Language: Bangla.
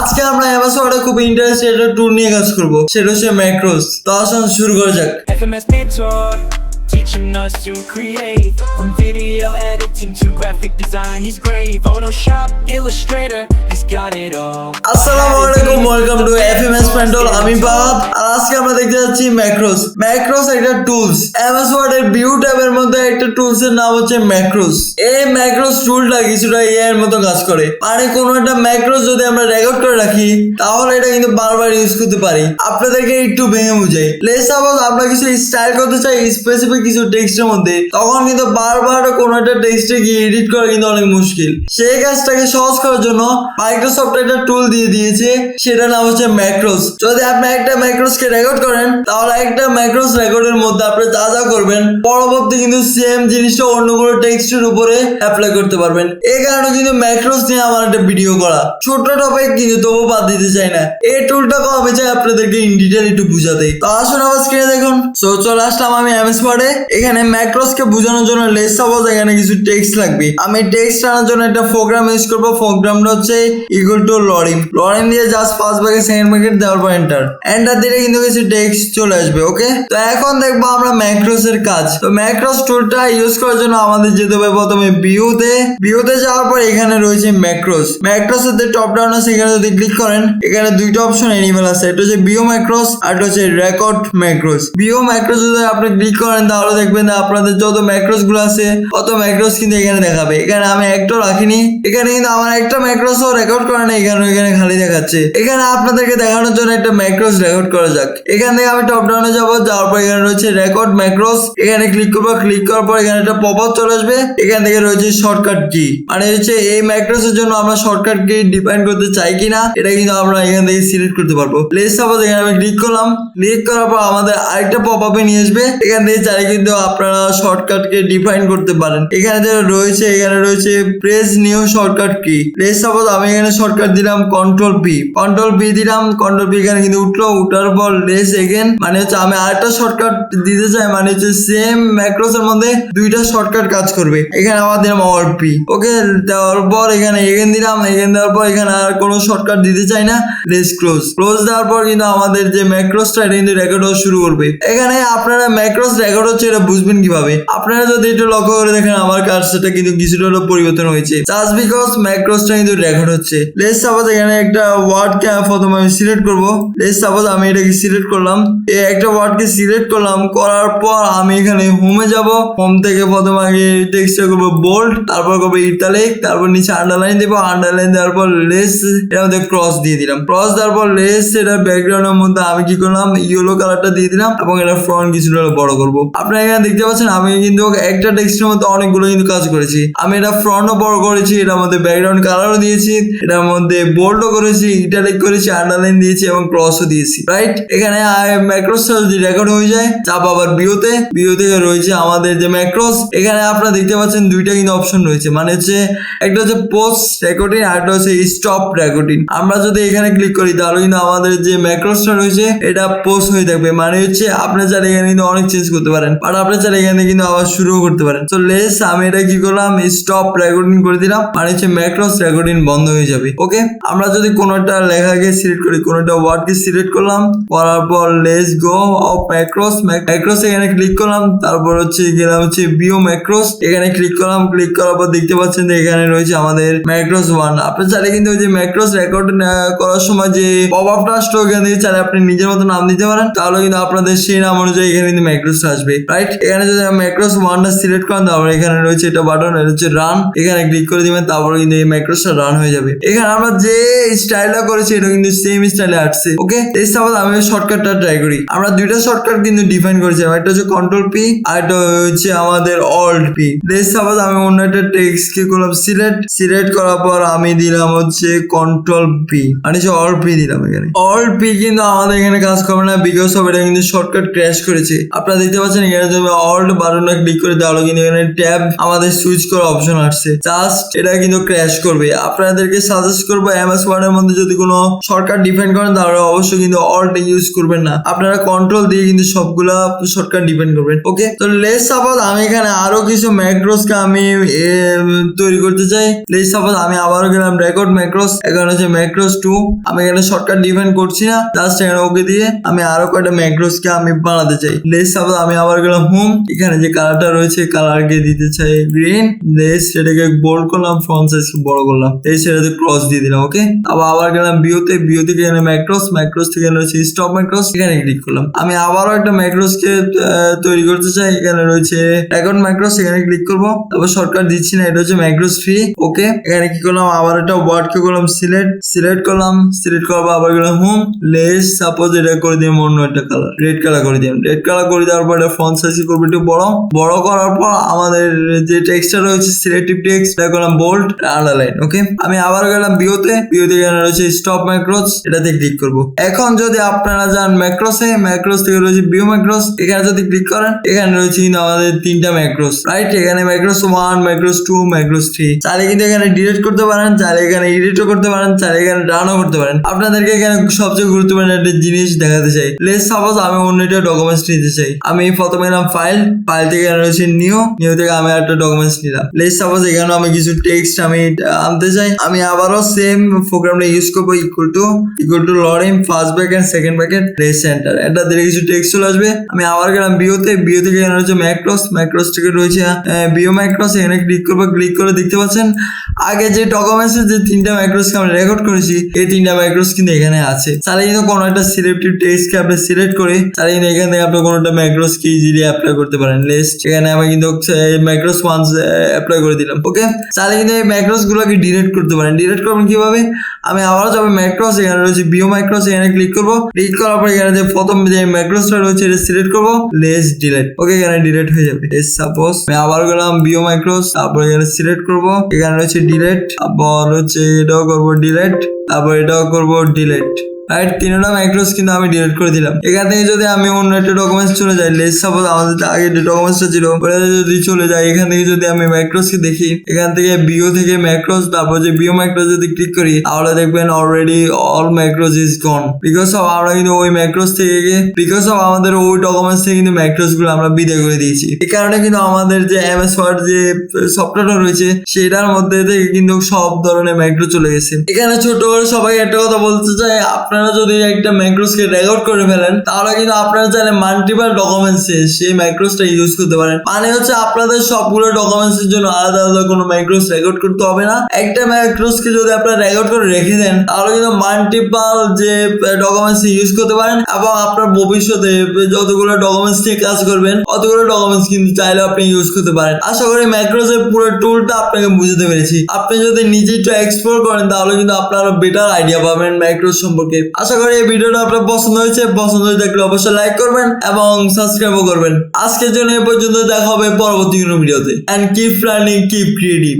আজকে আমরা অ্যামাজনে খুব ইন্টারেস্টেড একটা টুর নিয়ে কাজ করব, সেটা হচ্ছে ম্যাক্রোস তো আসুন শুরু করা যাক। Teaching us to create. From video editing to graphic design, he's great. Photoshop, Illustrator, he's got it all. আসসালামু আলাইকুম ওয়েলকাম টু এফএমএস প্যান্ডল আমি আর আজকে আমরা দেখতে যাচ্ছি ম্যাক্রোস ম্যাক্রোস একটা টুলস এমএস ওয়ার্ড এর ভিউ ট্যাবের মধ্যে একটা টুলস এর নাম হচ্ছে ম্যাক্রোস এই ম্যাক্রোস টুলটা কিছুটা এআই এর মতো কাজ করে। মানে কোনো একটা ম্যাক্রোস যদি আমরা রেকর্ড করে রাখি তাহলে এটা কিন্তু বারবার ইউজ করতে পারি। আপনাদেরকে একটু ভেঙে বুঝাই। লেস সাপোজ আমরা কিছু স্টাইল করতে চাই স্পেসিফিক কিছু টেক্সটের মধ্যে, তখন কিন্তু বারবার কোনো একটা টেক্সটে গিয়ে এডিট করা কিন্তু অনেক মুশকিল। সেই কাজটাকে সহজ করার জন্য মাইক্রোসফট একটা টুল দিয়ে দিয়েছে সেটা নাম হচ্ছে ম্যাক্রোস যদি আপনি একটা ম্যাক্রোসকে রেকর্ড করেন, তাহলে একটা ম্যাক্রোস রেকর্ডের মধ্যে আপনি যা যা করবেন, পরবর্তী কিন্তু সেম জিনিসটা অন্য কোনো টেক্সটের উপরে অ্যাপ্লাই করতে পারবেন। এই কারণে কিন্তু ম্যাক্রোস নিয়ে আমার একটা ভিডিও করা। ছোট টপিক কিন্তু তবু বাদ দিতে চাই না। এই টুলটা আমি চাই আপনাদেরকে ইন ডিটেল একটু বুঝাতে। তো আসুন আবার স্ক্রিনে দেখুন। সো চলে আসলাম আমি এমএস ওয়ার্ডে এখানে ম্যাক্রোস কে বোঝানোর জন্য লেস সাপোজ এখানে কিছু টেক্সট লাগবে। আমি টেক্সট আনার জন্য একটা প্রোগ্রাম ইউজ করব। প্রোগ্রামটা হচ্ছে ইকুয়াল টু লরিম লরিম দিয়ে জাস্ট ফার্স্ট ব্যাগে সেকেন্ড ব্যাকেট দেওয়ার পর এন্টার এন্টার দিলে কিন্তু কিছু টেক্সট চলে আসবে ওকে তো এখন দেখব আমরা ম্যাক্রোস এর কাজ। তো ম্যাক্রোস টুলটা ইউজ করার জন্য আমাদের যেতে হবে প্রথমে ভিউতে ভিউতে যাওয়ার পর এখানে রয়েছে ম্যাক্রোস ম্যাক্রোস এর টপ ডাউন আছে, এখানে যদি ক্লিক করেন, এখানে দুইটা অপশন এনিমেল আছে। এটা হচ্ছে বিও ম্যাক্রোস আর এটা হচ্ছে রেকর্ড ম্যাক্রোস বিও ম্যাক্রোস যদি আপনি ক্লিক করেন, তাহলে দেখবেন আপনাদের যত ম্যাক্রোসগুলো আছে, অত ম্যাক্রোস কিন্তু এখানে দেখাবে। এখানে আমি একটা রাখিনি, এখানে কিন্তু আমার একটা ম্যাক্রোসও রেকর্ড করে না এখানে এখানে খালি দেখাচ্ছে। এখানে আপনাদেরকে দেখানোর জন্য একটা ম্যাক্রোস রেকর্ড করা যাক। এখান থেকে আমি টপ ডাউনে যাব, যাওয়ার পর এখানে রয়েছে রেকর্ড ম্যাক্রোস এখানে ক্লিক করব ক্লিক করার পর এখানে একটা পপ আপ চলে আসবে। এখান থেকে রয়েছে শর্টকাট কি মানে হচ্ছে এই ম্যাক্রোসের জন্য আমরা শর্টকাট কি ডিফাইন করতে চাই কিনা, এটা কিন্তু আমরা এখান থেকে সিলেক্ট করতে পারব। প্লেস সাপোজ এখানে আমি ক্লিক করলাম। ক্লিক করার পর আমাদের আরেকটা পপ আপে নিয়ে আসবে। এখান থেকে চাই কিন্তু আপনারা শর্টকাট কে ডিফাইন করতে পারেন। এখানে যেটা রয়েছে, এখানে রয়েছে প্রেস নিউ শর্টকাট কি লেস সাপোজ আমি এখানে শর্টকাট দিলাম কন্ট্রোল পি কন্ট্রোল পি দিলাম কন্ট্রোল পি এখানে কিন্তু উঠল, উঠার পর রেস এগেন মানে হচ্ছে আমি আরেকটা শর্টকাট দিতে চাই মানে হচ্ছে সেম ম্যাক্রোস এর মধ্যে দুইটা শর্টকাট কাজ করবে। এখানে আবার দিলাম অর পি ওকে দেওয়ার পর এখানে এগেন দিলাম এগেন দেওয়ার পর এখানে আর কোনো শর্টকাট দিতে চাই না রেস ক্লোজ ক্লোজ দেওয়ার পর কিন্তু আমাদের যে ম্যাক্রোসটা এটা কিন্তু রেকর্ড হওয়া শুরু করবে। এখানে আপনারা ম্যাক্রোস রেকর্ড হচ্ছে এটা বুঝবেন কীভাবে? আপনারা যদি একটু লক্ষ্য করে দেখেন, আমার কাজ সেটা কিন্তু কিছুটা হলেও পরিবর্তন হয়েছে। জাস্ট বিকজ ম্যাক্রোসটা কিন্তু রেকর্ড হচ্ছে। লেস সাপোজ এখানে একটা ওয়ার্ড কে প্রথমে আমি সিলেক্ট করব। লেস সাপোজ আমি এটাকে সিলেক্ট করলাম। এই একটা ওয়ার্ড কে সিলেক্ট করলাম, করার পর আমি এখানে হোমে যাব। হোম থেকে প্রথমে আগে টেক্সটটা করব বোল্ড তারপর করব ইটালিক তারপর নিচে আন্ডারলাইন দেবো। আন্ডারলাইন দেওয়ার পর লেস এর মধ্যে ক্রস দিয়ে দিলাম। ক্রস দেওয়ার পর লেস এটার ব্যাকগ্রাউন্ডের মধ্যে আমি কি করলাম? ইয়েলো কালারটা দিয়ে দিলাম এবং এটা ফ্রন্ট কিছুটা বড় করব। আপনারা এখানে দেখতে পাচ্ছেন, আমি কিন্তু একটা টেক্সটের মধ্যে অনেকগুলো কিন্তু কাজ করেছি। আমি এটা ফ্রন্টও বড় করেছি, এটার মধ্যে ব্যাকগ্রাউন্ড কালারও দিয়েছি, এটার মধ্যে বোল্ডও করেছি ইটালিক করেছি আন্ডারলাইন দিয়েছি এবং ক্রসও দিয়েছি। রাইট এখানে ম্যাক্রোস যদি রেকর্ড হয়ে যায়। চাপ আবার বিওতে বিও থেকে রয়েছে আমাদের যে ম্যাক্রোস এখানে আপনারা দেখতে পাচ্ছেন দুইটা কিন্তু অপশন রয়েছে। মানে হচ্ছে, একটা হচ্ছে পোস্ট রেকর্ডিং আর একটা হচ্ছে স্টপ রেকর্ডিং আমরা যদি এখানে ক্লিক করি, তাহলে কিন্তু আমাদের যে ম্যাক্রোসটা রয়েছে, এটা পোস্ট হয়ে থাকবে। মানে হচ্ছে আপনি চাইলে এখানে কিন্তু অনেক চেঞ্জ করতে পারেন। আর আপনি চাইলে এখানে কিন্তু আবার শুরুও করতে পারেন। তো লেস আমি এটা কি করলাম? স্টপ রেকর্ডিং করে দিলাম। মানে হচ্ছে ম্যাক্রোস রেকর্ডিং বন্ধ হয়ে যাবে। ওকে আমরা যদি কোনো একটা লেখাকে সিলেক্ট করি কোনো একটা ওয়ার্ডকে সিলেক্ট করলাম, করার পর let's go of macros macros এখানে ক্লিক করলাম, তারপর হচ্ছে গেলাম হচ্ছে বিও ম্যাক্রোস এখানে ক্লিক করলাম ক্লিক করার পর দেখতে পাচ্ছেন যে এখানে রয়েছে আমাদের ম্যাক্রোস ওয়ান আপনি চাইলে কিন্তু ওই যে ম্যাক্রোস রেকর্ড করার সময় যে পপ আপটা আসতো ওখান থেকে চাইলে আপনি নিজের মতো নাম দিতে পারেন। তাহলে কিন্তু আপনাদের সেই নাম অনুযায়ী এখানে কিন্তু ম্যাক্রোস আসবে। রাইট এখানে যদি আমি ম্যাক্রোস ওয়ানটা সিলেক্ট করেন তারপরে এখানে রয়েছে এটা বাটন এটা হচ্ছে রান এখানে ক্লিক করে দিবেন, তারপরে কিন্তু এই ম্যাক্রোসটা রান হয়ে যাবে। এখানে আমরা যে স্টাইলটা করেছি, এটা কিন্তু সেম স্টাইলে আসছে ওকে এই সাপোজ আমি শর্টকাটটা ট্রাই করি। আমরা দুইটা শর্টকাট কিন্তু ডিফাইন করেছি, একটা হচ্ছে কন্ট্রোল পি আর একটা হচ্ছে আমাদের অল্ট পি এই সাপোজ আমি অন্য একটা টেক্সট কি করলাম? সিলেক্ট সিলেক্ট করার পর আমি দিলাম হচ্ছে কন্ট্রোল পি মানে হচ্ছে অল্ট পি দিলাম এখানে। অল্ট পি কিন্তু আমাদের এখানে কাজ করবে না বিকজ অফ এটা কিন্তু শর্টকাট ক্র্যাশ করেছে। আপনারা দেখতে পাচ্ছেন এখানে তুমি অল্ট বাটনে ক্লিক করে তাহলে কিন্তু এখানে ট্যাব আমাদের সুইচ করার অপশন আসছে। জাস্ট এটা কিন্তু ক্র্যাশ করবে। আপনাদেরকে সাজেস্ট করব এমএস ওয়ার্ডের মধ্যে যদি কোনো শর্টকাট ডিপেন্ড করেন তাহলে অবশ্যই কিন্তু অল্ট ইউজ করবেন না। আপনারা কন্ট্রোল দিয়ে কিন্তু সবগুলা শর্টকাট ডিপেন্ড করবেন। ওকে তো লেস সাপোজ আমি এখানে আরও কিছু ম্যাক্রোসকে আমি তৈরি করতে চাই। লেস সাপোজ আমি আবারও গেলাম রেকর্ড ম্যাক্রোস এখানে হচ্ছে ম্যাক্রোস টু আমি এখানে শর্টকাট ডিপেন্ড করছি না। জাস্ট এখানে ওকে দিয়ে আমি আরও কয়টা ম্যাক্রোসকে আমি বানাতে চাই। লেস সাপোজ আমি আবার গেলাম হোম এখানে যে কালারটা রয়েছে কালারকে দিতে চাই গ্রিন লেস সেটাকে বোল্ড করলাম ফ্রন্ট সাইজকে বড় করলাম এই সেটাতে ক্রস দিয়ে দিলাম ওকে আবার আবার গেলাম বিওতে বিও থেকে এখানে ম্যাক্রোস ম্যাক্রোস থেকে রয়েছে স্টপ ম্যাক্রোস এখানে ক্লিক করলাম। আমি আবারও একটা ম্যাক্রোসকে তৈরি করতে চাই, এখানে রয়েছে রেকর্ড ম্যাক্রোস এখানে ক্লিক করব, তারপর শর্টকাট দিচ্ছি না, এটা হচ্ছে ম্যাক্রোস ফ্রি ওকে এখানে কি করলাম, আবার একটা ওয়ার্ডকে করলাম সিলেক্ট সিলেক্ট করলাম সিলেক্ট করব আবার গেলাম হোম লেস সাপোজ এটা করে দিলাম অন্য একটা কালার রেড কালার করে দিলাম রেড কালার করে দেওয়ার পর এটা ফন্ট সাইজ করব একটু বড় বড় করার পর আমাদের যে টেক্সটটা রয়েছে সিলেক্টিভ টেক্সট এটা করলাম বোল্ড আন্ডারলাইন ওকে আমি আবার গেলাম বিওতে বিওতে এখানে রয়েছে স্টপ ম্যাক্রোস এটাতে ক্লিক করব। এখন যদি আপনারা যান ম্যাক্রোসে ম্যাক্রোস থেকে রয়েছে বিও ম্যাক্রোস এখানে যদি ক্লিক করেন, এখানে রয়েছে কিন্তু আমাদের তিনটা ম্যাক্রোস রাইট এখানে macros one macros two macros three চাইলে কিন্তু এখানে ডিলিট করতে পারেন, চাইলে এখানে এডিটও করতে পারেন, চাইলে এখানে রানও করতে পারেন। আপনাদেরকে এখানে সবচেয়ে গুরুত্বপূর্ণ একটা জিনিস দেখাতে চাই। লেস সাপোজ আমি অন্য একটা ডকুমেন্টস নিতে চাই। আমি প্রথমে এলাম ফাইল ফাইল থেকে রয়েছে নিউ নিউ থেকে আমি একটা ডকুমেন্টস নিলাম। লেস সাপোজ এখানে আমি কিছু টেক্সট আমি আনতে চাই। আমি আবারও সেম প্রোগ্রামটা ইউজ করব equal to equal to lorem first bracket second bracket less centre এটা দিলে কিছু টেক্সট চলে আসবে। আমি আবার গেলাম বিওতে বিও থেকে এখানে রয়েছে ম্যাক্রোস ম্যাক্রোস থেকে রয়েছে বিও ম্যাক্রোস এখানে ক্লিক করব ক্লিক করে দেখতে পাচ্ছেন। আগে যে ডকুমেন্টসের যে তিনটা ম্যাক্রোসকে আমরা রেকর্ড করেছি, এই তিনটা ম্যাক্রোস কিন্তু এখানে আছে। তাহলে কিন্তু কোনো একটা সিলেক্টিভ টেক্সটকে আপনি সিলেক্ট করে, তাহলে কিন্তু এখান থেকে আপনি একটা ম্যাক্রোস কি ইজিলি অ্যাপ্লাই করতে পারেন। লিস্ট এখানে আমি কিন্তু ম্যাক্রোস ওয়ান্স অ্যাপ্লাই করে দিলাম ওকে তাহলে কিন্তু এই ম্যাক্রোস গুলোকে ডিলিট করতে পারেন। ডিলিট করবেন কীভাবে? আমি আবারও যাব ম্যাক্রোস এখানে রয়েছে বিও ম্যাক্রোস এখানে ক্লিক করব। ক্লিক করার পর এখানে যে প্রথম যে ম্যাক্রোসটা রয়েছে, এটা সিলেক্ট করব। লেস ডিলিট ওকে এখানে ডিলিট হয়ে যাবে। সাপোজ আমি আবার গেলাম বিও মাইক্রোস তারপর এখানে সিলেক্ট করব। এখানে রয়েছে ডিলেট তারপর হচ্ছে এটাও করব ডিলেট তারপর এটাও করব ডিলেট রাইট তিনটা মাইক্রোস কিন্তু আমি ডিলিট করে দিলাম। এখান থেকে যদি আমি অন্য একটা ডকুমেন্টস চলে যাই লেস সাপোজ আমাদের আগে যে ডকুমেন্টসটা ছিল, ওটা যদি চলে যায়, এখান থেকে যদি আমি ম্যাক্রোসকে দেখি, এখান থেকে বিও থেকে ম্যাক্রোস তারপর যে বিও ম্যাক্রোস যদি ক্লিক করি, তাহলে দেখবেন already all macros is gone because of আমরা কিন্তু ওই ম্যাক্রোস থেকে গিয়ে বিকজ অফ আমাদের ওই ডকুমেন্টস থেকে কিন্তু ম্যাক্রোসগুলো আমরা বিদায় করে দিয়েছি। এই কারণে কিন্তু আমাদের যে এমএস ওয়ার্ড যে সফটওয়্যারটা রয়েছে, সেটার মধ্যে থেকে কিন্তু সব ধরনের ম্যাক্রো চলে গেছে। এখানে ছোট সবাই একটা কথা বলতে চাই আপনারা যদি একটা ম্যাক্রোসকে রেকর্ড করে ফেলেন, তাহলে কিন্তু আপনারা চাইলে মাল্টিপাল ডকুমেন্টস সেই ম্যাক্রোসটা ইউজ করতে পারেন। মানে হচ্ছে আপনাদের সবগুলো ডকুমেন্টস এর জন্য আলাদা আলাদা কোনো ম্যাক্রোস রেকর্ড করতে হবে না। একটা ম্যাক্রোসকে যদি আপনারা রেকর্ড করে রেখে দেন, তাহলে কিন্তু মাল্টিপাল যে ডকুমেন্টস ইউজ করতে পারেন এবং আপনার ভবিষ্যতে যতগুলো ডকুমেন্টস নিয়ে কাজ করবেন, অতগুলো ডকুমেন্টস কিন্তু চাইলে আপনি ইউজ করতে পারেন। আশা করি ম্যাক্রোসের পুরো টুলটা আপনাকে বুঝতে পেরেছি। আপনি যদি নিজে একটু এক্সপ্লোর করেন, তাহলে কিন্তু আপনারা বেটার আইডিয়া পাবেন ম্যাক্রোস সম্পর্কে। আশা করি এই ভিডিওটা আপনার পছন্দ হয়েছে। পছন্দ হয়ে থাকলে অবশ্যই লাইক করবেন এবং সাবস্ক্রাইবও করবেন। আজকের জন্য এ পর্যন্ত দেখা হবে পরবর্তী কোনো ভিডিওতে। And keep running keep creative